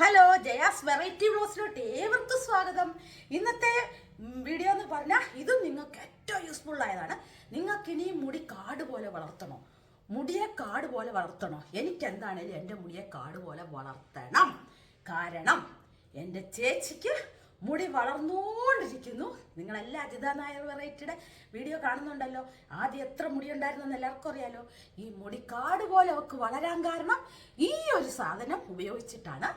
Hello Jaya's variety ബ്ലോസിലോട്ട് ഏവർക്കും സ്വാഗതം ഇന്നത്തെ വീഡിയോ എന്ന് പറഞ്ഞാൽ ഇതും നിങ്ങൾക്ക് ഏറ്റവും യൂസ്ഫുൾ ആയതാണ്. നിങ്ങൾക്ക് ഇനി മുടി കാട് പോലെ വളർത്തണോ? മുടിയെ കാട് പോലെ വളർത്തണോ? എനിക്ക് എന്താണേലും എന്റെ മുടിയെ കാട് പോലെ വളർത്തണം. കാരണം എന്റെ ചേച്ചിക്ക് മുടി വളർന്നുകൊണ്ടിരിക്കുന്നു നിങ്ങളെല്ലാം അജിത നായർ വെറൈറ്റിയുടെ വീഡിയോ കാണുന്നുണ്ടല്ലോ. ആദ്യം എത്ര മുടി ഉണ്ടായിരുന്നെന്ന് എല്ലാവർക്കും അറിയാലോ. ഈ മുടി കാട് പോലെ അവർക്ക് വളരാൻ കാരണം ഈ ഒരു സാധനം ഉപയോഗിച്ചിട്ടാണ്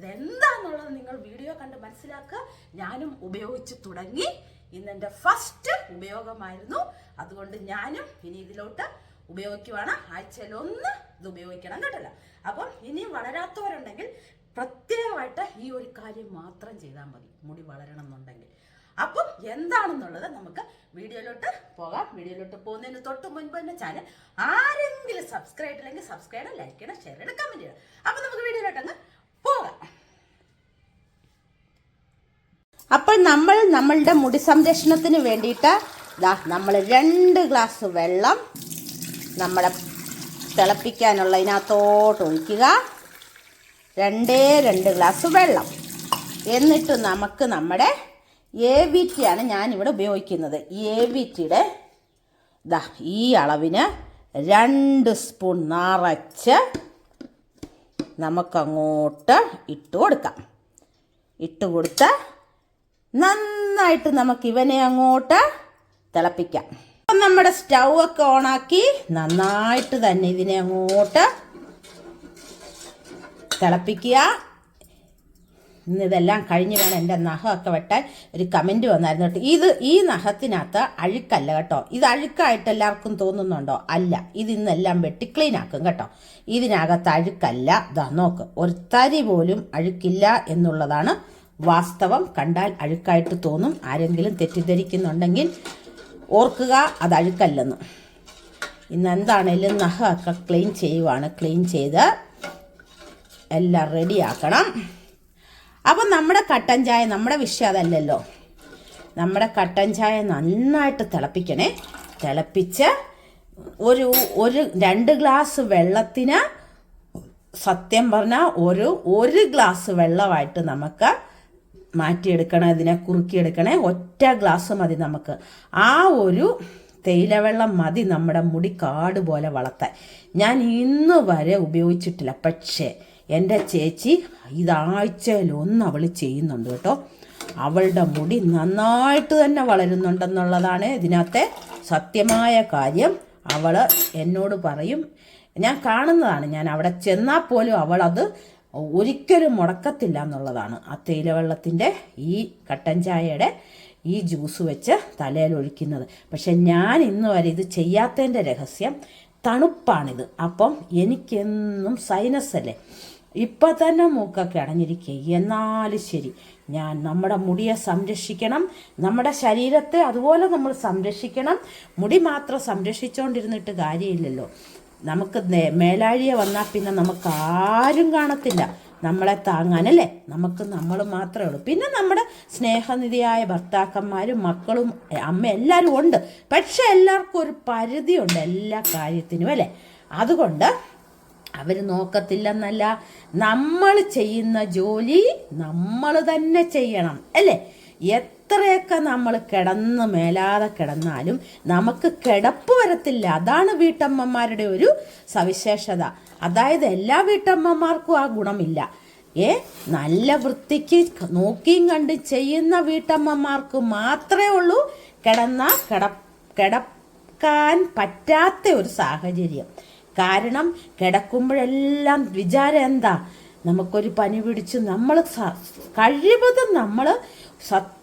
അതെന്താന്നുള്ളത് നിങ്ങൾ വീഡിയോ കണ്ട് മനസ്സിലാക്കുക. ഞാനും ഉപയോഗിച്ച് തുടങ്ങി. ഇന്ന് എന്റെ ഫസ്റ്റ് ഉപയോഗമായിരുന്നു. അതുകൊണ്ട് ഞാനും ഇനി ഇതിലോട്ട് ഉപയോഗിക്കുവാണ്. ആഴ്ചയിൽ ഒന്ന് ഇത് ഉപയോഗിക്കണം കേട്ടല്ലോ. അപ്പം ഇനിയും വളരാത്തവരുണ്ടെങ്കിൽ പ്രത്യേകമായിട്ട് ഈ ഒരു കാര്യം മാത്രം ചെയ്താൽ മതി. മുടി വളരണം എന്നുണ്ടെങ്കിൽ. അപ്പം എന്താണെന്നുള്ളത് നമുക്ക് വീഡിയോയിലോട്ട് പോകാം. വീഡിയോയിലോട്ട് പോകുന്നതിന് തൊട്ട് മുൻപ് തന്നെ ചാനൽ ആരെങ്കിലും സബ്സ്ക്രൈബ് ഇല്ലെങ്കിൽ സബ്സ്ക്രൈബ് ചെയ്യണം ലൈക്ക് ചെയ്യണം ഷെയർ ചെയ്യണം കമന്റ് ചെയ്യണം. അപ്പം നമുക്ക് വീഡിയോയിലോട്ട് അപ്പോൾ നമ്മൾ നമ്മളുടെ മുടി സംരക്ഷണത്തിന് വേണ്ടിയിട്ട് ദാ നമ്മൾ രണ്ട് ഗ്ലാസ് വെള്ളം നമ്മളെ തിളപ്പിക്കാനുള്ള ഇതിനകത്തോട്ട് ഒഴിക്കുക. രണ്ടേ രണ്ട് ഗ്ലാസ് വെള്ളം. എന്നിട്ട് നമുക്ക് നമ്മുടെ എ വി ടി ആണ് ഞാനിവിടെ ഉപയോഗിക്കുന്നത്. എ വി ടിയുടെ ദാ ഈ അളവിന് രണ്ട് സ്പൂൺ നിറച്ച് നമുക്കങ്ങോട്ട് ഇട്ട് കൊടുക്കാം. ഇട്ട് കൊടുത്ത് നന്നായിട്ട് നമുക്ക് ഇവനെ അങ്ങോട്ട് തിളപ്പിക്കാം. അപ്പം നമ്മുടെ സ്റ്റൗ ഒക്കെ ഓണാക്കി നന്നായിട്ട് തന്നെ ഇതിനെ അങ്ങോട്ട് തിളപ്പിക്കുക. ഇതെല്ലാം കഴിഞ്ഞ് വേണം എന്റെ നഖമൊക്കെ വെട്ടാൻ ഒരു കമന്റ് വന്നായിരുന്നു കേട്ടോ. ഇത് ഈ നഖത്തിനകത്ത് അഴുക്കല്ല കേട്ടോ. ഇത് അഴുക്കായിട്ട് എല്ലാവർക്കും തോന്നുന്നുണ്ടോ? അല്ല. ഇത് ഇന്നെല്ലാം വെട്ടി ക്ലീൻ ആക്കും കേട്ടോ. ഇതിനകത്ത് അഴുക്കല്ല. ദാ നോക്ക്. ഒരു തരി പോലും അഴുക്കില്ല എന്നുള്ളതാണ് വാസ്തവം കണ്ടാൽ അഴുക്കായിട്ട് തോന്നും. ആരെങ്കിലും തെറ്റിദ്ധരിക്കുന്നുണ്ടെങ്കിൽ ഓർക്കുക അത് അഴുക്കല്ലെന്ന്. ഇന്ന് എന്താണേലും നഖമൊക്കെ ക്ലീൻ ചെയ്യുവാണ്. ക്ലീൻ ചെയ്ത് എല്ലാം റെഡിയാക്കണം. അപ്പം നമ്മുടെ കട്ടൻ ചായ നമ്മുടെ വിഷയം അതല്ലല്ലോ. നമ്മുടെ കട്ടൻ ചായ നന്നായിട്ട് തിളപ്പിക്കണേ. തിളപ്പിച്ച് ഒരു ഒരു രണ്ട് ഗ്ലാസ് വെള്ളത്തിന് സത്യം പറഞ്ഞാൽ ഒരു ഒരു ഗ്ലാസ് വെള്ളമായിട്ട് നമുക്ക് മാറ്റിയെടുക്കണം ഇതിനെ കുറുക്കിയെടുക്കണേ ഒറ്റ ഗ്ലാസ് മതി നമുക്ക്. ആ ഒരു തേയിലവെള്ളം മതി നമ്മുടെ മുടി കാട് പോലെ വളർത്താൻ. ഞാൻ ഇന്ന് വരെ ഉപയോഗിച്ചിട്ടില്ല പക്ഷേ എന്റെ ചേച്ചി ഇതാഴ്ചയിലൊന്ന് അവൾ ചെയ്യുന്നുണ്ട് കേട്ടോ. അവളുടെ മുടി നന്നായിട്ട് തന്നെ വളരുന്നുണ്ടെന്നുള്ളതാണ് ഇതിനകത്തെ സത്യമായ കാര്യം. അവൾ എന്നോട് പറയും ഞാൻ കാണുന്നതാണ് ഞാൻ അവിടെ ചെന്നാൽ പോലും അവളത് ഒരിക്കലും മുടക്കത്തില്ല എന്നുള്ളതാണ്. ആ തേയിലവെള്ളത്തിന്റെ ഈ കട്ടൻ ചായയുടെ ഈ ജ്യൂസ് വെച്ച് തലയിൽ ഒഴിക്കുന്നത്. പക്ഷെ ഞാൻ ഇന്ന് വരെ ഇത് ചെയ്യാത്തതിന്റെ രഹസ്യം തണുപ്പാണിത്. അപ്പം എനിക്കെന്നും സൈനസ് അല്ലേ? ഇപ്പം തന്നെ മൂക്കൊക്കെ അടഞ്ഞിരിക്കുക എന്നാലും ശരി ഞാൻ നമ്മുടെ മുടിയെ സംരക്ഷിക്കണം. നമ്മുടെ ശരീരത്തെ അതുപോലെ നമ്മൾ സംരക്ഷിക്കണം. മുടി മാത്രം സംരക്ഷിച്ചുകൊണ്ടിരുന്നിട്ട് കാര്യമില്ലല്ലോ. നമുക്ക് മേലാഴിയെ വന്നാൽ പിന്നെ നമുക്ക് ആരും കാണത്തില്ല. നമ്മളെ താങ്ങാനല്ലേ? നമുക്ക് നമ്മൾ മാത്രമേ ഉള്ളൂ. പിന്നെ നമ്മുടെ സ്നേഹനിധിയായ ഭർത്താക്കന്മാരും മക്കളും അമ്മ എല്ലാവരും ഉണ്ട്. പക്ഷെ എല്ലാവർക്കും ഒരു പരിധിയുണ്ട് എല്ലാ കാര്യത്തിനും അല്ലേ? അതുകൊണ്ട് അവർ നോക്കത്തില്ലെന്നല്ല. നമ്മൾ ചെയ്യുന്ന ജോലി നമ്മൾ തന്നെ ചെയ്യണം അല്ലേ? എത്രയൊക്കെ നമ്മൾ കിടന്ന് മേലാതെ കിടന്നാലും നമുക്ക് കിടപ്പ് വരത്തില്ല. അതാണ് വീട്ടമ്മമാരുടെ ഒരു സവിശേഷത. അതായത് എല്ലാ വീട്ടമ്മമാർക്കും ആ ഗുണമില്ല. ഏ? നല്ല വൃത്തിക്ക് നോക്കിയും കണ്ട് ചെയ്യുന്ന വീട്ടമ്മമാർക്ക് മാത്രമേ ഉള്ളൂ കിടന്ന കിട കിടക്കാൻ പറ്റാത്ത ഒരു സാഹചര്യം. കാരണം കിടക്കുമ്പോഴെല്ലാം വിചാരം എന്താ? നമുക്കൊരു പനി പിടിച്ച് നമ്മൾ കഴിവതും നമ്മൾ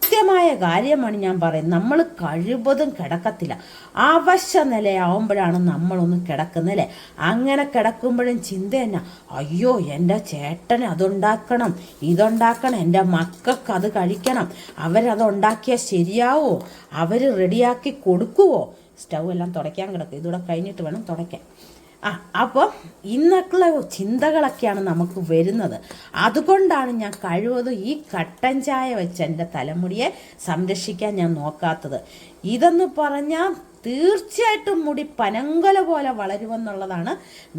സത്യമായ കാര്യമാണ് ഞാൻ പറയുന്നത്. നമ്മൾ കഴിവതും കിടക്കത്തില്ല. അവശ നിലയാവുമ്പോഴാണ് നമ്മളൊന്ന് കിടക്കുന്നത് അല്ലേ? അങ്ങനെ കിടക്കുമ്പോഴും ചിന്ത തന്നെ അയ്യോ എന്റെ ചേട്ടന് അതുണ്ടാക്കണം ഇതുണ്ടാക്കണം എന്റെ മക്കൾക്ക് അത് കഴിക്കണം അവരതുണ്ടാക്കിയാൽ ശരിയാവോ? അവർ റെഡിയാക്കി കൊടുക്കുവോ? സ്റ്റൗ എല്ലാം തുടയ്ക്കാൻ കിടക്കും. ഇതൂടെ കഴിഞ്ഞിട്ട് വേണം തുടയ്ക്കാൻ. ആ അപ്പോൾ ഇന്നൊക്കെയുള്ള ചിന്തകളൊക്കെയാണ് നമുക്ക് വരുന്നത്. അതുകൊണ്ടാണ് ഞാൻ കഴിവതും ഈ കട്ടൻ ചായ വെച്ച് എന്റെ തലമുടിയെ സംരക്ഷിക്കാൻ ഞാൻ നോക്കാത്തത്. ഇതെന്ന് പറഞ്ഞാൽ തീർച്ചയായിട്ടും മുടി പനങ്കല പോലെ വളരുമെന്നുള്ളതാണ്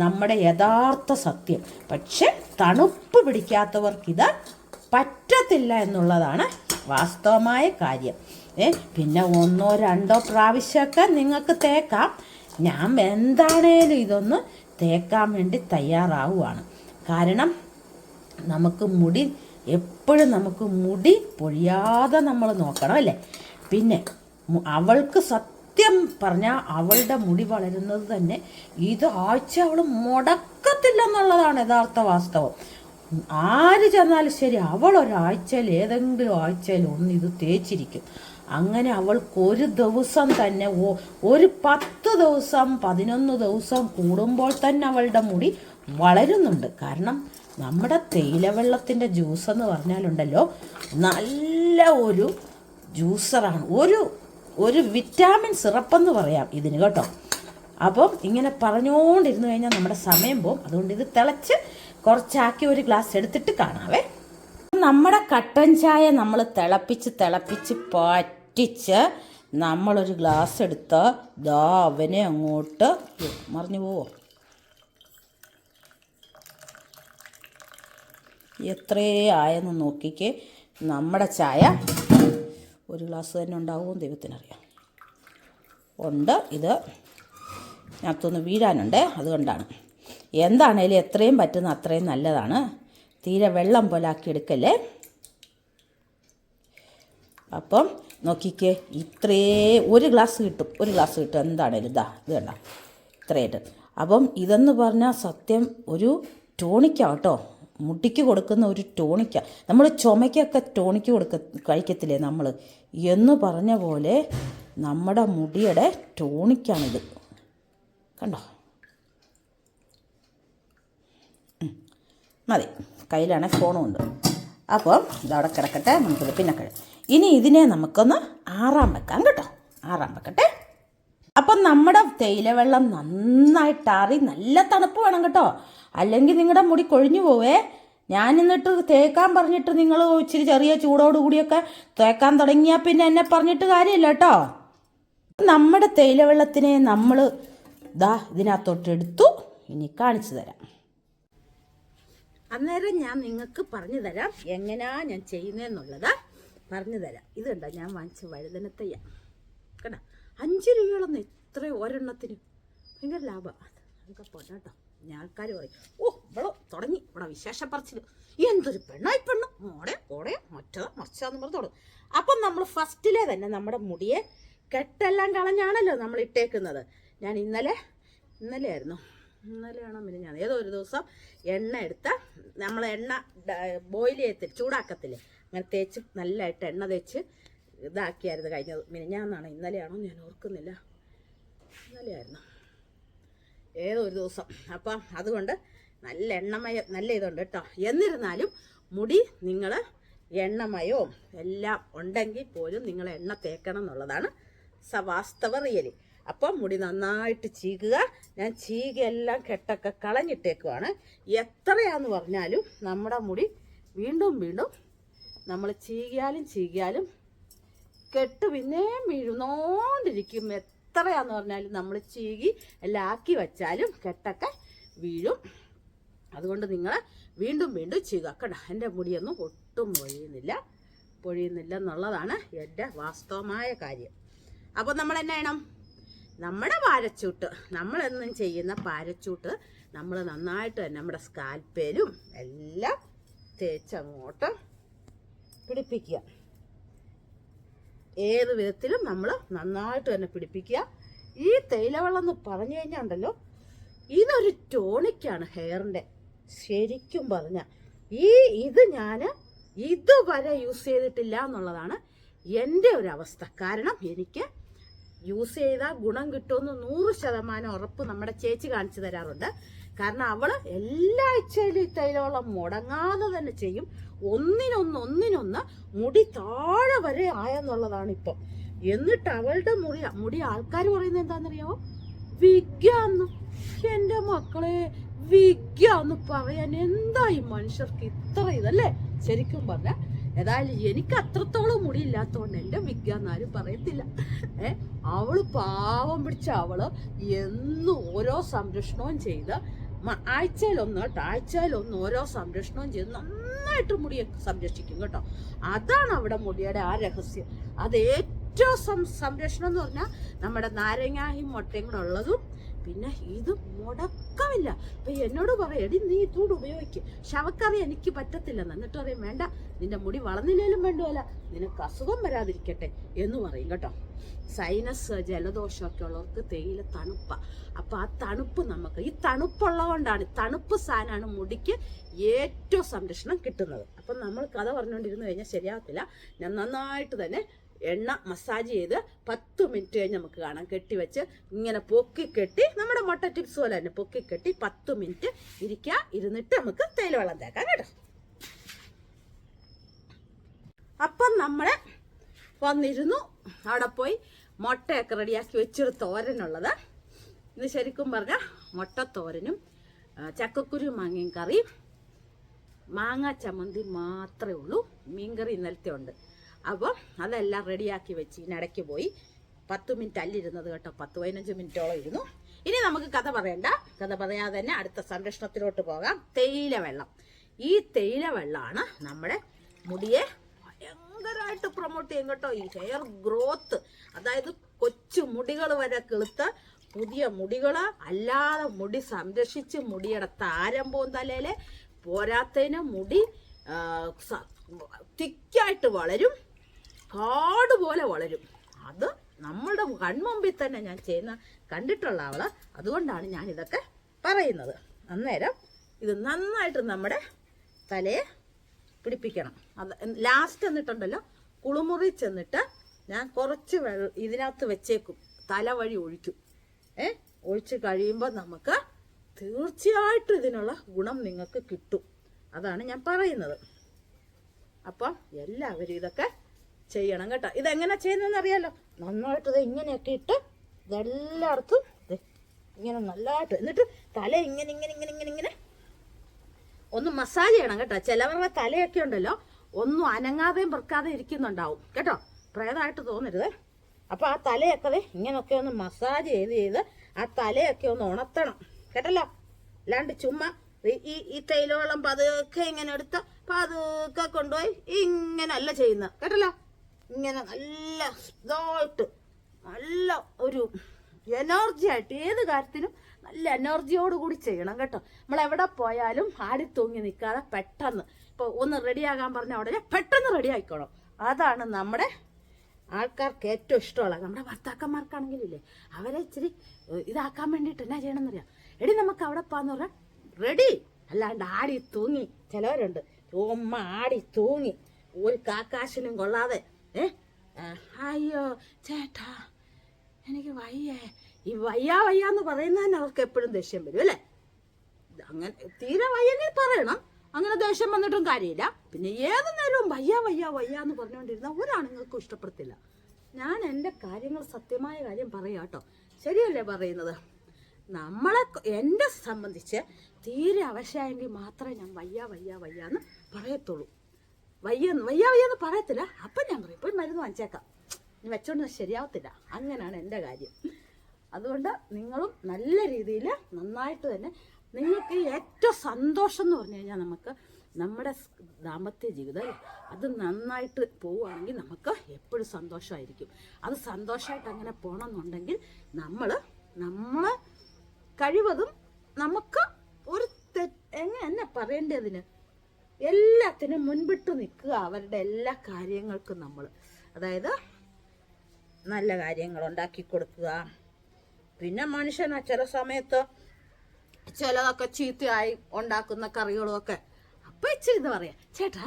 നമ്മുടെ യഥാർത്ഥ സത്യം. പക്ഷെ തണുപ്പ് പിടിക്കാത്തവർക്കിത് പറ്റത്തില്ല എന്നുള്ളതാണ് വാസ്തവമായ കാര്യം. ഏ പിന്നെ ഒന്നോ രണ്ടോ പ്രാവശ്യമൊക്കെ നിങ്ങൾക്ക് തേക്കാം. ഞാൻ എന്താണേലും ഇതൊന്ന് തേക്കാൻ വേണ്ടി തയ്യാറാവുകയാണ് കാരണം നമുക്ക് മുടി എപ്പോഴും നമുക്ക് മുടി പൊഴിയാതെ നമ്മൾ നോക്കണം അല്ലേ? പിന്നെ അവൾക്ക് സത്യം പറഞ്ഞാൽ അവളുടെ മുടി വളരുന്നത് തന്നെ ഇത് ആഴ്ച അവൾ മുടക്കത്തില്ലെന്നുള്ളതാണ് യഥാർത്ഥ വാസ്തവം. ആര് ചെന്നാലും ശരി അവൾ ഒരാഴ്ചയിൽ ഏതെങ്കിലും ആഴ്ചയിൽ ഒന്ന് ഇത് തേച്ചിരിക്കും. അങ്ങനെ അവൾക്ക് ഒരു ദിവസം തന്നെ ഒരു പത്ത് ദിവസം പതിനൊന്ന് ദിവസം കൂടുമ്പോൾ തന്നെ അവളുടെ മുടി വളരുന്നുണ്ട്. കാരണം നമ്മുടെ തേയിലവെള്ളത്തിന്റെ ജ്യൂസ് എന്ന് പറഞ്ഞാലുണ്ടല്ലോ നല്ല ഒരു ജ്യൂസറാണ്. ഒരു ഒരു വിറ്റാമിൻ സിറപ്പെന്ന് പറയാം ഇതിന് കേട്ടോ. അപ്പം ഇങ്ങനെ പറഞ്ഞുകൊണ്ടിരുന്നു കഴിഞ്ഞാൽ നമ്മുടെ സമയം പോകും അതുകൊണ്ട് ഇത് തിളച്ച് കുറച്ചാക്കി ഒരു ഗ്ലാസ് എടുത്തിട്ട് കാണാവേ. നമ്മുടെ കട്ടൻ ചായ നമ്മൾ തിളപ്പിച്ച് തിളപ്പിച്ച് പറ്റിച്ച് നമ്മളൊരു ഗ്ലാസ് എടുത്ത് ദാ അവനെ അങ്ങോട്ട് മറിഞ്ഞു പോവോ? എത്രേ ആയെന്ന് നോക്കിക്ക്. നമ്മുടെ ചായ ഒരു ഗ്ലാസ് തന്നെ ഉണ്ടാവുമോ ദൈവത്തിനറിയാം. ഉണ്ട് ഇത് ഞത്തൊന്ന് വീഴാനുണ്ട് അതുകൊണ്ടാണ്. എന്താണേലും എത്രയും പറ്റുന്ന അത്രയും നല്ലതാണ്. തീരെ വെള്ളം പോലെ ആക്കിയെടുക്കല്ലേ അപ്പം നോക്കിക്കേ ഇത്രേ ഒരു ഗ്ലാസ് കിട്ടും. ഒരു ഗ്ലാസ് കിട്ടും. എന്താണേലും ഇതാ? ഇത് കണ്ട? ഇത്രയായിട്ട്. അപ്പം ഇതെന്ന് പറഞ്ഞാൽ സത്യം ഒരു ടോണിക്ക കേട്ടോ. മുട്ടിക്ക് കൊടുക്കുന്ന ഒരു ടോണിക്ക. നമ്മൾ ചുമയ്ക്കൊക്കെ ടോണിക്ക് കൊടുക്ക കഴിക്കത്തില്ലേ നമ്മൾ എന്ന് പറഞ്ഞ പോലെ നമ്മുടെ മുടിയുടെ ടോണിക്കാണിത്. കണ്ടോ? മതി. കയ്യിലാണെ ഫോണും ഉണ്ട്. അപ്പോൾ ഇതവിടെ കിടക്കട്ടെ നമുക്കിത് പിന്നെ കഴി ഇനി ഇതിനെ നമുക്കൊന്ന് ആറാൻ വെക്കാം കേട്ടോ. ആറാൻ വെക്കട്ടെ. അപ്പം നമ്മുടെ തേയില വെള്ളം നന്നായിട്ട് ആറി നല്ല തണുപ്പ് വേണം കേട്ടോ. അല്ലെങ്കിൽ നിങ്ങളുടെ മുടി കൊഴിഞ്ഞു പോവേ. ഞാൻ എന്നിട്ട് തേക്കാൻ പറഞ്ഞിട്ട് നിങ്ങൾ ഇച്ചിരി ചെറിയ ചൂടോട് കൂടിയൊക്കെ തേക്കാൻ തുടങ്ങിയാൽ പിന്നെ എന്നെ പറഞ്ഞിട്ട് കാര്യമില്ല കേട്ടോ. നമ്മുടെ തേയില വെള്ളത്തിനെ നമ്മൾ ദാ ഇതിനകത്തോട്ടെടുത്തു. ഇനി കാണിച്ചു തരാം. അന്നേരം ഞാൻ നിങ്ങൾക്ക് പറഞ്ഞു തരാം എങ്ങനെയാ ഞാൻ ചെയ്യുന്നതെന്നുള്ളത് പറഞ്ഞു തരാം. ഇതുണ്ടോ ഞാൻ വാങ്ങിച്ച വഴുതനത്തയ്യ. കേട്ടോ അഞ്ച് രൂപയോളൊന്നും എത്ര ഒരെണ്ണത്തിന്. ഭയങ്കര ലാഭമാണ് അതൊക്കെ പോട്ടെ കേട്ടോ. ആൾക്കാർ പറയും ഓ ഇവളോ തുടങ്ങി. ഇവിടെ വിശേഷം പറച്ചിൽ എന്തൊരു പെണ്ണായി പെണ്ണ്. മോടെ കോടെ മറ്റത് മറിച്ചാന്ന് പറഞ്ഞ് തുടങ്ങും. അപ്പം നമ്മൾ ഫസ്റ്റിലെ തന്നെ നമ്മുടെ മുടിയെ കെട്ടെല്ലാം കളഞ്ഞാണല്ലോ നമ്മൾ ഇട്ടേക്കുന്നത്. ഞാൻ ഇന്നലെ ഇന്നലെ ആയിരുന്നു ഇന്നലെയാണോ പിന്നെ ഞാൻ ഏതോ ഒരു ദിവസം എണ്ണ എടുത്ത നമ്മൾ എണ്ണ ബോയിൽ ചെയ്യത്തില്ല ചൂടാക്കത്തില്ലേ? അങ്ങനെ തേച്ച് നല്ലതായിട്ട് എണ്ണ തേച്ച് ഇതാക്കിയായിരുന്നു കഴിഞ്ഞത്. മിനിഞ്ഞാന്നാണ്? ഇന്നലെയാണോ? ഞാൻ ഓർക്കുന്നില്ല. ഇന്നലെയായിരുന്നു. ഏതോ ഒരു ദിവസം. അപ്പം അതുകൊണ്ട് നല്ല എണ്ണമയം നല്ല ഇതുണ്ട് കേട്ടോ. എന്നിരുന്നാലും മുടി നിങ്ങൾ എണ്ണമയവും എല്ലാം ഉണ്ടെങ്കിൽ പോലും നിങ്ങൾ എണ്ണ തേക്കണം എന്നുള്ളതാണ് സവാസ്തവ റിയലി. അപ്പം മുടി നന്നായിട്ട് ചീകുക. ഞാൻ ചീകയെല്ലാം കെട്ടൊക്കെ കളഞ്ഞിട്ടേക്കുവാണ്. എത്രയാന്ന് പറഞ്ഞാലും നമ്മുടെ മുടി വീണ്ടും വീണ്ടും നമ്മൾ ചീകിയാലും ചീകിയാലും കെട്ട് പിന്നെയും വീഴുന്നോണ്ടിരിക്കും. എത്രയാന്ന് പറഞ്ഞാലും നമ്മൾ ചീകി എല്ലാം ആക്കി വച്ചാലും കെട്ടൊക്കെ വീഴും. അതുകൊണ്ട് നിങ്ങൾ വീണ്ടും വീണ്ടും ചെയ്യുക കണ്ട എന്റെ മുടിയൊന്നും ഒട്ടും പൊഴിയുന്നില്ല. പൊഴിയുന്നില്ല എന്നുള്ളതാണ് എന്റെ വാസ്തവമായ കാര്യം. അപ്പോൾ നമ്മൾ എന്നാ ചെയ്യണം? നമ്മുടെ പാരച്ചൂട്ട് നമ്മളെന്നും ചെയ്യുന്ന പാരച്ചൂട്ട് നമ്മൾ നന്നായിട്ട് തന്നെ നമ്മുടെ സ്കാൽപ്പേലും എല്ലാം തേച്ചങ്ങോട്ട് പിടിപ്പിക്കുക. ഏത് വിധത്തിലും നമ്മൾ നന്നായിട്ട് തന്നെ പിടിപ്പിക്കുക. ഈ തേയിലവെള്ളം എന്ന് പറഞ്ഞു കഴിഞ്ഞാൽ ഉണ്ടല്ലോ ഇതൊരു ടോണിക്കാണ് ഹെയറിന്റെ. ശരിക്കും പറഞ്ഞ ഈ ഇത് ഞാൻ ഇതുവരെ യൂസ് ചെയ്തിട്ടില്ല എന്നുള്ളതാണ് എന്റെ ഒരു അവസ്ഥ. കാരണം എനിക്ക് യൂസ് ചെയ്താൽ ഗുണം കിട്ടുമെന്ന് നൂറ് ശതമാനം ഉറപ്പ് നമ്മുടെ ചേച്ചി കാണിച്ചു തരാറുണ്ട്. കാരണം അവൾ എല്ലാ ആഴ്ചയിലും ഇത്തൈലോളം മുടങ്ങാതെ തന്നെ ചെയ്യും. ഒന്നിനൊന്ന് ഒന്നിനൊന്ന് മുടി താഴെ വരെ ആയെന്നുള്ളതാണ് ഇപ്പം. എന്നിട്ട് അവളുടെ മുടി മുടി ആൾക്കാർ പറയുന്നത് എന്താണെന്നറിയാമോ വിഗ്യാന്ന്. എന്റെ മക്കളെ വിഗ്യാന്ന് പറയാൻ എന്താ ഈ മനുഷ്യർക്ക് ഇത്ര ഇതല്ലേ? ശരിക്കും പറഞ്ഞ ഏതായാലും എനിക്ക് അത്രത്തോളം മുടി ഇല്ലാത്തതുകൊണ്ട് എന്റെ വിഗ്ഗ എന്നാരും പറയത്തില്ല. ഏ അവൾ പാവം പിടിച്ച അവൾ എന്നും ഓരോ സംരക്ഷണവും ചെയ്ത് ആഴ്ചയിലൊന്ന് കേട്ടോ ആഴ്ചയിലൊന്ന് ഓരോ സംരക്ഷണവും ചെയ്ത് നന്നായിട്ട് മുടിയെ സംരക്ഷിക്കും കേട്ടോ. അതാണ് അവിടെ മുടിയുടെ ആ രഹസ്യം. അത് ഏറ്റവും സംരക്ഷണം എന്ന് പറഞ്ഞാൽ നമ്മുടെ നാരങ്ങായും മുട്ടയും കൂടെ ഉള്ളതും പിന്നെ ഇത് മുടക്കമില്ല. അപ്പൊ എന്നോട് പറയും എടി നീ ഇതൂടെ ഉപയോഗിക്കും. ശവക്കറി എനിക്ക് പറ്റത്തില്ലെന്ന്. എന്നിട്ട് പറയും വേണ്ട നിന്റെ മുടി വളർന്നില്ലേലും വേണ്ടുമല്ല നിനക്ക് അസുഖം വരാതിരിക്കട്ടെ. എന്ന് പറയും കേട്ടോ. സൈനസ് ജലദോഷമൊക്കെ ഉള്ളവർക്ക് തേയില തണുപ്പ. അപ്പൊ ആ തണുപ്പ് നമുക്ക് ഈ തണുപ്പുള്ളതുകൊണ്ടാണ് തണുപ്പ് സാധനമാണ് മുടിക്ക് ഏറ്റവും സംരക്ഷണം കിട്ടുന്നത്. അപ്പം നമ്മൾ കഥ പറഞ്ഞുകൊണ്ടിരുന്നു കഴിഞ്ഞാൽ ശരിയാകത്തില്ല ഞാൻ നന്നായിട്ട് തന്നെ എണ്ണ മസാജ് ചെയ്ത് പത്ത് മിനിറ്റ് കഴിഞ്ഞ് നമുക്ക് കാണാം. കെട്ടിവെച്ച് ഇങ്ങനെ പൊക്കി കെട്ടി നമ്മുടെ മുട്ട ടിപ്സ് പോലെ തന്നെ പൊക്കി കെട്ടി പത്ത് മിനിറ്റ് ഇരിക്കുക ഇരുന്നിട്ട് നമുക്ക് തേയില വെള്ളം തേക്കാം കേട്ടോ. അപ്പം നമ്മൾ വന്നിരുന്നു. അവിടെ പോയി മുട്ടയൊക്കെ റെഡിയാക്കി വെച്ചൊരു തോരനുള്ളത്. ഇന്ന് ശരിക്കും പറഞ്ഞാൽ മുട്ടത്തോരനും തോരനും ചക്കക്കുരു മാങ്ങയും കറിയും മാങ്ങ ചമ്മന്തി മാത്രമേ ഉള്ളൂ. മീൻകറി ഇന്നലത്തെ ഉണ്ട്. അപ്പം അതെല്ലാം റെഡിയാക്കി വെച്ച് ഇതിനിടയ്ക്ക് പോയി പത്ത് മിനിറ്റ് അല്ലിരുന്നത് കേട്ടോ പത്ത് പതിനഞ്ച് മിനിറ്റോളം ഇരുന്നു. ഇനി നമുക്ക് കഥ പറയണ്ട. കഥ പറയാതെ തന്നെ അടുത്ത സംരക്ഷണത്തിലോട്ട് പോകാം. തേയില വെള്ളം. ഈ തേയില വെള്ളമാണ് നമ്മുടെ മുടിയെ ഭയങ്കരമായിട്ട് പ്രൊമോട്ട് ചെയ്യും കേട്ടോ. ഈ ഹെയർ ഗ്രോത്ത് അതായത് കൊച്ചു മുടികൾ വരെ കിളുത്ത് പുതിയ മുടികൾ അല്ലാതെ മുടി സംരക്ഷിച്ച് മുടിയുടെ താരമ്പവും തലയിൽ. പോരാത്തതിന് മുടി തിക്കായിട്ട് വളരും. കാട് പോലെ വളരും. അത് നമ്മളുടെ കൺമുമ്പിൽ തന്നെ ഞാൻ ചെയ്യുന്ന കണ്ടിട്ടുള്ള ആൾ. അതുകൊണ്ടാണ് ഞാൻ ഇതൊക്കെ പറയുന്നത്. അന്നേരം ഇത് നന്നായിട്ട് നമ്മുടെ തലയെ പിടിപ്പിക്കണം. അത് ലാസ്റ്റ് എന്നിട്ടുണ്ടല്ലോ കുളിമുറി ചെന്നിട്ട് ഞാൻ കുറച്ച് വെള്ളം ഇതിനകത്ത് വെച്ചേക്കും. തല വഴി ഒഴിക്കും. ഏ ഒഴിച്ച് കഴിയുമ്പോൾ നമുക്ക് തീർച്ചയായിട്ടും ഇതിനുള്ള ഗുണം നിങ്ങൾക്ക് കിട്ടും. അതാണ് ഞാൻ പറയുന്നത്. അപ്പം എല്ലാവരും ഇതൊക്കെ ചെയ്യണം കേട്ടോ. ഇതെങ്ങനെ ചെയ്യുന്നതെന്ന് അറിയാലോ? നന്നായിട്ട് ഇത് ഇങ്ങനെയൊക്കെ ഇട്ട് ഇതെല്ലായിടത്തും ഇങ്ങനെ നല്ലതായിട്ട് എന്നിട്ട് തല ഇങ്ങനെ ഇങ്ങനെ ഇങ്ങനെ ഇങ്ങനെ ഇങ്ങനെ ഒന്ന് മസാജ് ചെയ്യണം കേട്ടോ. ചിലവരുടെ തലയൊക്കെ ഉണ്ടല്ലോ ഒന്നും അനങ്ങാതെയും പെറുക്കാതെ ഇരിക്കുന്നുണ്ടാവും. കേട്ടോ? പ്രേതമായിട്ട് തോന്നരുത്. അപ്പൊ ആ തലയൊക്കെ ഇങ്ങനെയൊക്കെ ഒന്ന് മസാജ് ചെയ്ത് ചെയ്ത് ആ തലയൊക്കെ ഒന്ന് ഉണർത്തണം. കേട്ടല്ലോ? അല്ലാണ്ട് ചുമ്മാ ഈ- ഈ തൈലോളം പതുക്കെ ഇങ്ങനെ എടുത്ത് പതുക്കെ കൊണ്ടുപോയി ഇങ്ങനെ അല്ല ചെയ്യുന്നത്. കേട്ടല്ലോ? ഇങ്ങനെ നല്ല ഇതായിട്ട് നല്ല ഒരു എനർജി ആയിട്ട് ഏത് കാര്യത്തിനും നല്ല എനർജിയോട് കൂടി ചെയ്യണം കേട്ടോ. നമ്മൾ എവിടെ പോയാലും ആടി തൂങ്ങി നിൽക്കാതെ പെട്ടെന്ന്. ഇപ്പൊ ഒന്ന് റെഡിയാകാൻ പറഞ്ഞ ഉടനെ പെട്ടെന്ന് റെഡി ആയിക്കോണം അതാണ് നമ്മുടെ ആൾക്കാർക്ക് ഏറ്റവും ഇഷ്ടമുള്ളത് നമ്മുടെ ഭർത്താക്കന്മാർക്കാണെങ്കിലില്ലേ അവരെ ഇച്ചിരി ഇതാക്കാൻ വേണ്ടിയിട്ട് എന്നാ ചെയ്യണമെന്നറിയാം? എടി നമുക്ക് അവിടെ പോകാന്ന് പറഞ്ഞാൽ റെഡി അല്ലാണ്ട് ആടി തൂങ്ങി ചിലവരുണ്ട്. ചുമ്മാ ആടി തൂങ്ങി. ഒരു കാക്കാശിനും കൊള്ളാതെ അയ്യോ ചേട്ടാ എനിക്ക് വയ്യേ. ഈ വയ്യ വയ്യ എന്ന് പറയുന്നതിന് അവർക്ക് എപ്പോഴും ദേഷ്യം വരും അല്ലേ? അങ്ങനെ തീരെ വയ്യെങ്കിൽ പറയണം. അങ്ങനെ ദേഷ്യം വന്നിട്ടും കാര്യമില്ല. പിന്നെ ഏത് നേരവും വയ്യ വയ്യ വയ്യ എന്ന് പറഞ്ഞുകൊണ്ടിരുന്ന ഒരാണുങ്ങൾക്കും ഇഷ്ടപ്പെടത്തില്ല ഞാൻ എന്റെ കാര്യങ്ങൾ സത്യമായ കാര്യം പറയാം കേട്ടോ. ശരിയല്ലേ പറയുന്നത്? നമ്മളെ എന്നെ സംബന്ധിച്ച് തീരെ അവശയെങ്കിൽ മാത്രമേ ഞാൻ വയ്യ വയ്യ വയ്യ എന്ന് പറയത്തുള്ളൂ. വയ്യ വയ്യ വയ്യെന്ന് പറയത്തില്ല. അപ്പം ഞാൻ പറയും പോയി മരുന്ന് വാങ്ങിച്ചേക്കാം. ഇനി വെച്ചോണ്ട് ശരിയാവത്തില്ല. അങ്ങനെയാണ് എന്റെ കാര്യം. അതുകൊണ്ട് നിങ്ങളും നല്ല രീതിയിൽ നന്നായിട്ട് തന്നെ നിങ്ങൾക്ക് ഏറ്റവും സന്തോഷം എന്ന് പറഞ്ഞു കഴിഞ്ഞാൽ നമുക്ക് നമ്മുടെ ദാമ്പത്യ ജീവിതം അത് നന്നായിട്ട് പോവുകയാണെങ്കിൽ നമുക്ക് എപ്പോഴും സന്തോഷമായിരിക്കും. അത് സന്തോഷമായിട്ട് അങ്ങനെ പോകണമെന്നുണ്ടെങ്കിൽ നമ്മൾ നമ്മൾ കഴിവതും നമുക്ക് ഒരു തെറ്റ് എങ്ങനെ എന്നെ പറയേണ്ടതിന് എല്ലാത്തിനും മുൻപിട്ട് നിൽക്കുക. അവരുടെ എല്ലാ കാര്യങ്ങൾക്കും നമ്മൾ അതായത് നല്ല കാര്യങ്ങൾ ഉണ്ടാക്കി കൊടുക്കുക. പിന്നെ മനുഷ്യനാ ചില സമയത്ത് ചിലതൊക്കെ ചീത്തയായി ഉണ്ടാക്കുന്ന കറികളുമൊക്കെ അപ്പം ഇച്ചിരി ഇത് പറയാം. ചേട്ടാ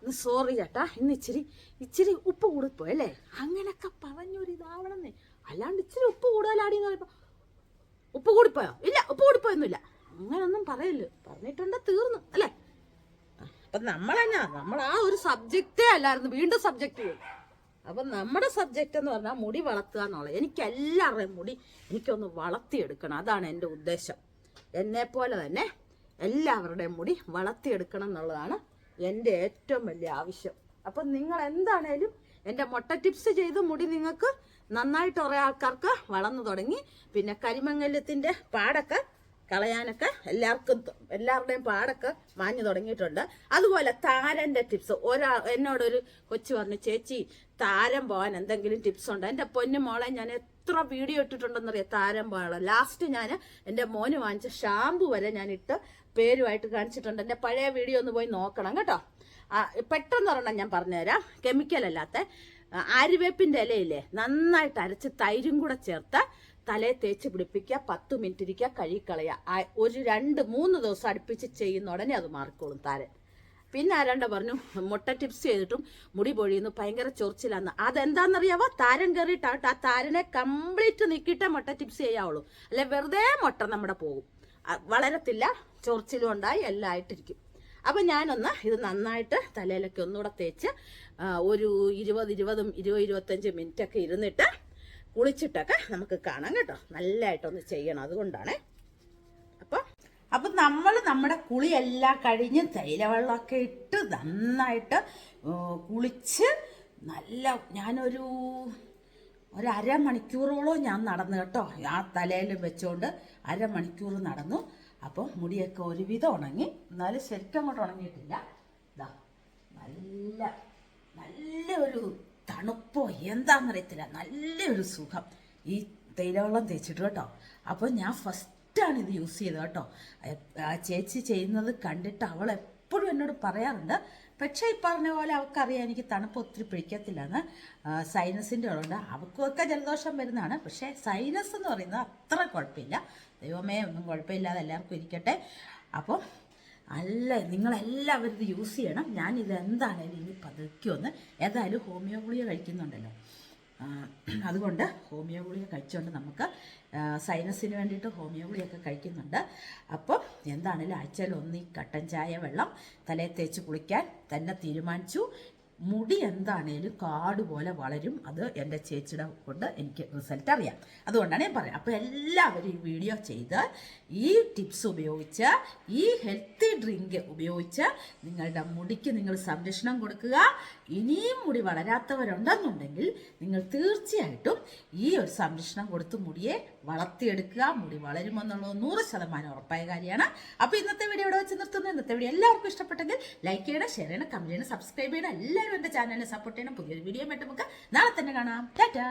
ഇന്ന് സോറി ചേട്ടാ ഇന്ന് ഇച്ചിരി ഇച്ചിരി ഉപ്പ് കൂടിപ്പോയി അല്ലേ? അങ്ങനെയൊക്കെ പറഞ്ഞൊരു ഇതാവണമെന്നേ. അല്ലാണ്ട് ഇച്ചിരി ഉപ്പ് കൂടുതലാടി എന്ന് പറയുമ്പോൾ ഉപ്പ് കൂടിപ്പോയോ? ഇല്ല ഉപ്പ് കൂടിപ്പോയൊന്നുമില്ല. അങ്ങനൊന്നും പറയല്ലോ പറഞ്ഞിട്ടുണ്ട് തീർന്നു അല്ലേ? അപ്പൊ നമ്മളെന്നാ നമ്മൾ ആ ഒരു സബ്ജക്റ്റേ അല്ലായിരുന്നു വീണ്ടും സബ്ജക്റ്റ് ചെയ്തു അപ്പൊ നമ്മുടെ സബ്ജക്റ്റ് എന്ന് പറഞ്ഞാൽ മുടി വളർത്തുക എന്നുള്ളത്. എനിക്കെല്ലാവരുടെയും മുടി എനിക്കൊന്ന് വളർത്തിയെടുക്കണം. അതാണ് എന്റെ ഉദ്ദേശം. എന്നെ പോലെ തന്നെ എല്ലാവരുടെയും മുടി വളർത്തിയെടുക്കണം എന്നുള്ളതാണ് എന്റെ ഏറ്റവും വലിയ ആവശ്യം. അപ്പം നിങ്ങൾ എന്താണേലും എന്റെ മുട്ട ടിപ്സ് ചെയ്ത് മുടി നിങ്ങൾക്ക് നന്നായിട്ട് കുറേ ആൾക്കാർക്ക് വളർന്നു തുടങ്ങി പിന്നെ കരിമംഗല്യത്തിന്റെ പാടൊക്കെ കളയാനൊക്കെ എല്ലാവർക്കും എല്ലാവരുടെയും പാടൊക്കെ മാഞ്ഞു തുടങ്ങിയിട്ടുണ്ട്. അതുപോലെ താരന്റെ ടിപ്സ് ഒരാ എന്നോടൊരു കൊച്ചു പറഞ്ഞു ചേച്ചി താരം പോകാൻ എന്തെങ്കിലും ടിപ്സ് ഉണ്ടോ? എന്റെ പൊന്നു മോളെ ഞാൻ എത്ര വീഡിയോ ഇട്ടിട്ടുണ്ടെന്നറിയാം? താരം പോകാനുള്ള ലാസ്റ്റ് ഞാൻ എന്റെ മോന് വാങ്ങിച്ച ഷാമ്പു വരെ ഞാൻ ഇട്ട് പേരുമായിട്ട് കാണിച്ചിട്ടുണ്ട്. എന്റെ പഴയ വീഡിയോ ഒന്ന് പോയി നോക്കണം കേട്ടോ. പെട്ടെന്ന് ഒരെണ്ണം ഞാൻ പറഞ്ഞുതരാം. കെമിക്കൽ അല്ലാത്ത ഇലയില്ലേ നന്നായിട്ട് അരച്ച് തൈരും കൂടെ ചേർത്ത് തലയെ തേച്ച് പിടിപ്പിക്കുക പത്ത് മിനിറ്റ് ഇരിക്കുക കഴുകിക്കളയുക ഒരു രണ്ട് മൂന്ന് ദിവസം അടുപ്പിച്ച് ചെയ്യുന്ന ഉടനെ അത് മാറിക്കോളും താരൻ. പിന്നെ ആരാണ്ട പറഞ്ഞു മുട്ട ടിപ്സ് ചെയ്തിട്ടും മുടി പൊഴിയുന്നു ഭയങ്കര ചൊറിച്ചിലാന്ന്. അതെന്താണെന്നറിയാവോ താരൻ കയറിയിട്ടാട്ട് ആ താരനെ കംപ്ലീറ്റ് നീക്കിയിട്ടേ മുട്ട ടിപ്സ് ചെയ്യാവുള്ളൂ. അല്ലെ വെറുതെ മുട്ട നമ്മുടെ പോകും. വളരത്തില്ല. ചൊറിച്ചിലും ഉണ്ടായി എല്ലാം ആയിട്ടിരിക്കും. അപ്പം ഞാനൊന്ന് ഇത് നന്നായിട്ട് തലയിലൊക്കെ ഒന്നുകൂടെ തേച്ച് ഒരു ഇരുപത് ഇരുപതും ഇരുപത് ഇരുപത്തഞ്ച് മിനിറ്റൊക്കെ ഇരുന്നിട്ട് കുളിച്ചിട്ടൊക്കെ നമുക്ക് കാണാം കേട്ടോ. നല്ലതായിട്ടൊന്ന് ചെയ്യണം അതുകൊണ്ടാണ്. അപ്പോൾ അപ്പം നമ്മൾ നമ്മുടെ കുളിയെല്ലാം കഴിഞ്ഞ് തൈലവെള്ളമൊക്കെ ഇട്ട് നന്നായിട്ട് കുളിച്ച് നല്ല ഞാനൊരു ഒരു അരമണിക്കൂറോളം ഞാൻ നടന്നു കേട്ടോ. ആ തലയിൽ വെച്ചുകൊണ്ട് അരമണിക്കൂർ നടന്നു. അപ്പം മുടിയൊക്കെ ഒരുവിധം ഉണങ്ങി. എന്നാലും ശരിക്കും അങ്ങോട്ട് ഉണങ്ങിയിട്ടില്ല. ഇതാ നല്ല നല്ല ഒരു തണുപ്പോ എന്താണെന്നറിയത്തില്ല നല്ലൊരു സുഖം. ഈ തേയിലവെള്ളം തേച്ചിട്ട് കേട്ടോ. അപ്പോൾ ഞാൻ ഫസ്റ്റാണ് ഇത് യൂസ് ചെയ്തത് കേട്ടോ. ആ ചേച്ചി ചെയ്യുന്നത് കണ്ടിട്ട് അവൾ എപ്പോഴും എന്നോട് പറയാറുണ്ട് പക്ഷേ ഈ പറഞ്ഞ പോലെ അവൾക്കറിയാം എനിക്ക് തണുപ്പ് ഒത്തിരി പിടിക്കത്തില്ലെന്ന്. സൈനസിന്റെ ഉള്ളുണ്ട് അവൾക്കൊക്കെ ജലദോഷം വരുന്നതാണ്. പക്ഷേ സൈനസ് എന്ന് പറയുന്നത് അത്ര കുഴപ്പമില്ല. ദൈവമേ ഒന്നും കുഴപ്പമില്ലാതെ എല്ലാവർക്കും ഇരിക്കട്ടെ. അപ്പോൾ അല്ല നിങ്ങളെല്ലാവരും ഇത് യൂസ് ചെയ്യണം. ഞാൻ ഇത് എന്താണേലും ഇനി പതുക്കെ ഒന്ന് ഏതായാലും ഹോമിയോ ഗുളിക കഴിക്കുന്നുണ്ടല്ലോ. അതുകൊണ്ട് ഹോമിയോ ഗുളിക കഴിച്ചുകൊണ്ട് നമുക്ക് സൈനസിന് വേണ്ടിയിട്ട് ഹോമിയോ ഗുളിയൊക്കെ കഴിക്കുന്നുണ്ട്. അപ്പോൾ എന്താണേലും ആഴ്ചയിൽ ഒന്ന് ഈ കട്ടൻ ചായ വെള്ളം തലയിൽ തേച്ച് കുളിക്കാൻ തന്നെ തീരുമാനിച്ചു. മുടി എന്താണേലും കാട് പോലെ വളരും. അത് എന്റെ ചേച്ചിയുടെ കൊണ്ട് എനിക്ക് റിസൾട്ട് അറിയാം. അതുകൊണ്ടാണ് ഞാൻ പറയാം അപ്പോൾ എല്ലാവരും ഈ വീഡിയോ ചെയ്ത് ഈ ടിപ്സ് ഉപയോഗിച്ച് ഈ ഹെൽത്തി ഡ്രിങ്ക് ഉപയോഗിച്ച് നിങ്ങളുടെ മുടിക്ക് നിങ്ങൾ സംരക്ഷണം കൊടുക്കുക. ഇനിയും മുടി വളരാത്തവരുണ്ടെന്നുണ്ടെങ്കിൽ നിങ്ങൾ തീർച്ചയായിട്ടും ഈ ഒരു സംരക്ഷണം കൊടുത്ത് മുടിയെ വളർത്തിയെടുക്കുക മുടി വളരുമെന്നുള്ളത് നൂറ് ശതമാനം ഉറപ്പായ കാര്യമാണ്. അപ്പോൾ ഇന്നത്തെ വീഡിയോ ഇവിടെ വെച്ച് നിർത്തുന്നു. ഇന്നത്തെ വീഡിയോ എല്ലാവർക്കും ഇഷ്ടപ്പെട്ടെങ്കിൽ ലൈക്ക് ചെയ്യണം ഷെയർ ചെയ്യണം കമന്റ് ചെയ്യണം സബ്സ്ക്രൈബ് ചെയ്യണം. എല്ലാവരും എന്റെ ചാനലിനെ സപ്പോർട്ട് ചെയ്യണം. പുതിയൊരു വീഡിയോ ആയിട്ട് നമുക്ക് നാളെ തന്നെ കാണാം. ടാറ്റാ.